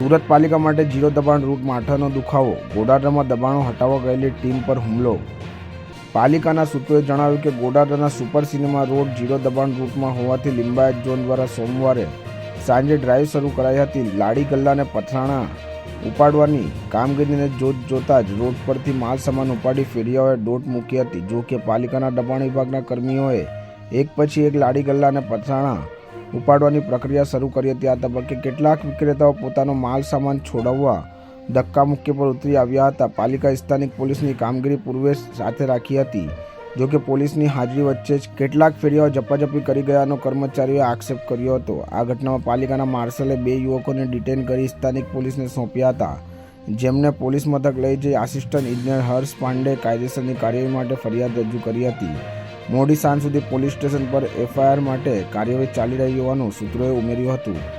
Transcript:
સુરત પાલિકા માટે જીરો દબાણ રૂટ માથાનો દુખાવો ગોડાદરામાં દબાણો હટાવવા ગયેલી ટીમ પર હુમલો. પાલિકાના સૂત્રોએ જણાવ્યું કે ગોડાદરાના સુપર સિનેમા રોડ જીરો દબાણ રૂટમાં હોવાથી લિંબાયત ઝોન દ્વારા સોમવારે સાંજે ડ્રાઈવ શરૂ કરાઈ હતી. લાડી ગલ્લાને પથરાણા ઉપાડવાની કામગીરીને જોત જોતા જ રોડ પરથી માલ સામાન ઉપાડી ફેરિયાઓએ દોટ મૂકી હતી. જો કે પાલિકાના દબાણ વિભાગના કર્મીઓએ એક પછી એક લાડી ગલ્લા અને પથરાણા ઉપાડવાની પ્રક્રિયા શરૂ કરી હતી. આ તબક્કે કેટલાક વિક્રેતાઓ પોતાનો માલ સામાન છોડાવવા ધક્કા મુક્કી પર ઉતરી આવ્યા હતા. પાલિકા સ્થાનિક પોલીસની કામગીરી પૂર્વે સાથે રાખી હતી. જો કે પોલીસની હાજરી વચ્ચે જ કેટલાક ફેરીઓ ઝપાઝપી કરી ગયાનો કર્મચારીઓએ આક્ષેપ કર્યો હતો. આ ઘટનામાં પાલિકાના માર્શલે બે યુવકોને ડિટેન કરી સ્થાનિક પોલીસને સોંપ્યા હતા. જેમને પોલીસ મથક લઈ જઈ આસિસ્ટન્ટ ઇજનેર હર્ષ પાંડે કાયદેસરની કાર્યવાહી માટે ફરિયાદ રજૂ કરી હતી. મોડી સાંજ સુધી પોલીસ સ્ટેશન પર એફઆઈઆર માટે કાર્યવાહી ચાલી રહી હોવાનું સૂત્રોએ ઉમેર્યું હતું.